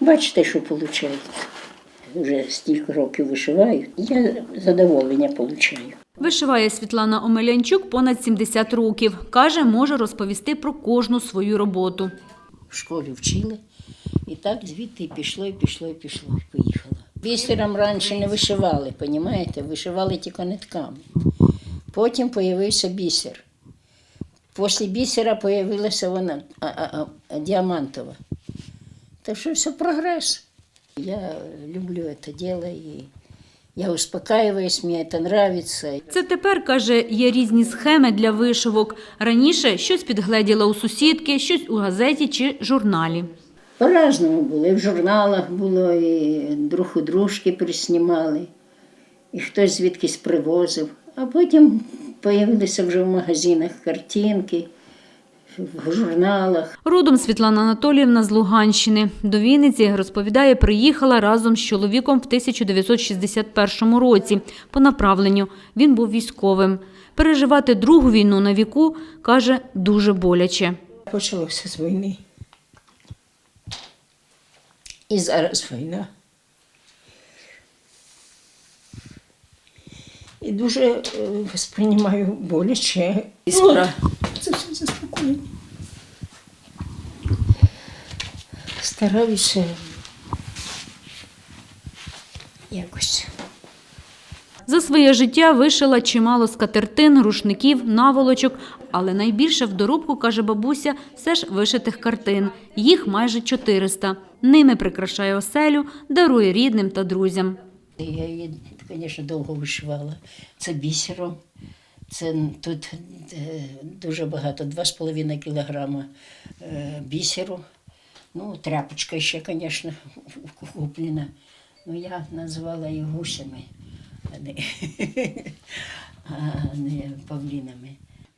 Бачите, що виходить. Вже стільки років вишиваю, я задоволення отримую. Вишиває Світлана Омелянчук понад 70 років. Каже, може розповісти про кожну свою роботу. В школі вчили. І так звідти і пішло, і пішло, і пішло, і поїхала. Бісером раніше не вишивали, понімаєте? Вишивали тільки нитками. Потім з'явився бісер. Після бісера з'явилася вона а, а, а, діамантова. Так що все прогрес. Я люблю це діло і я успокаиваюсь, мені це подобається. Це тепер, каже, є різні схеми для вишивок. Раніше щось підгледіла у сусідки, щось у газеті чи журналі. По-разному було. І в журналах було, і друг у дружки приснімали, і хтось звідкись привозив. А потім з'явилися вже в магазинах картинки, в журналах. Родом Світлана Анатоліївна з Луганщини. До Вінниці, розповідає, приїхала разом з чоловіком в 1961 році по направленню. Він був військовим. Переживати другу війну на віку, каже, дуже боляче. Почалося з війни. І зараз війна. І дуже е, сприймаю боляче. Іскра. Стараюся якось. За своє життя вишила чимало скатертин, рушників, наволочок, але найбільше в доробку, каже бабуся, все ж вишитих картин. Їх майже 400. Ними прикрашає оселю, дарує рідним та друзям. Я її, звісно, довго вишивала. Це бісером. Це тут е, дуже багато, 2,5 кілограма е, бісеру. Ну, тряпочка ще, звісно, куплена. Ну, я назвала їх гусями, а не, павлінами.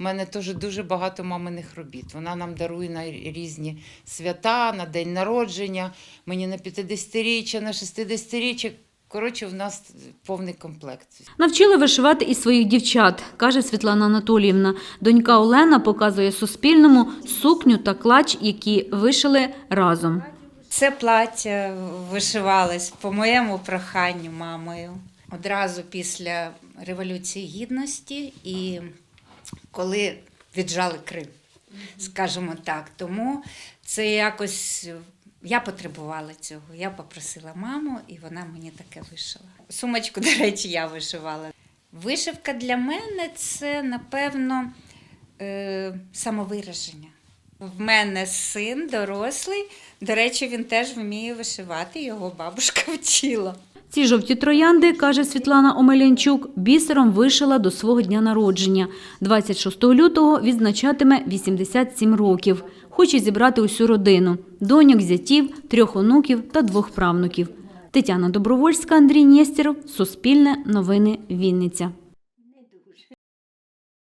У мене теж дуже багато маминих робіт. Вона нам дарує на різні свята, на день народження, мені на 50-річчя, на 60-річчя. Коротше, в нас повний комплект. Навчили вишивати і своїх дівчат, каже Світлана Анатоліївна. Донька Олена показує Суспільному сукню та клач, які вишили разом. Це плаття вишивалось по моєму проханню мамою. Одразу після Революції Гідності і коли віджали Крим, скажімо так. Тому це якось я потребувала цього. Я попросила маму, і вона мені таке вишила. Сумочку, до речі, я вишивала. Вишивка для мене це, напевно, е, самовираження. В мене син дорослий. До речі, він теж вміє вишивати, його бабушка вчила. Ці жовті троянди, каже Світлана Омелянчук, бісером вишила до свого дня народження. 26 лютого відзначатиме 87 років. Хоче зібрати усю родину – доньок, зятів, трьох онуків та двох правнуків. Тетяна Добровольська, Андрій Нєстєров, Суспільне, Новини, Вінниця.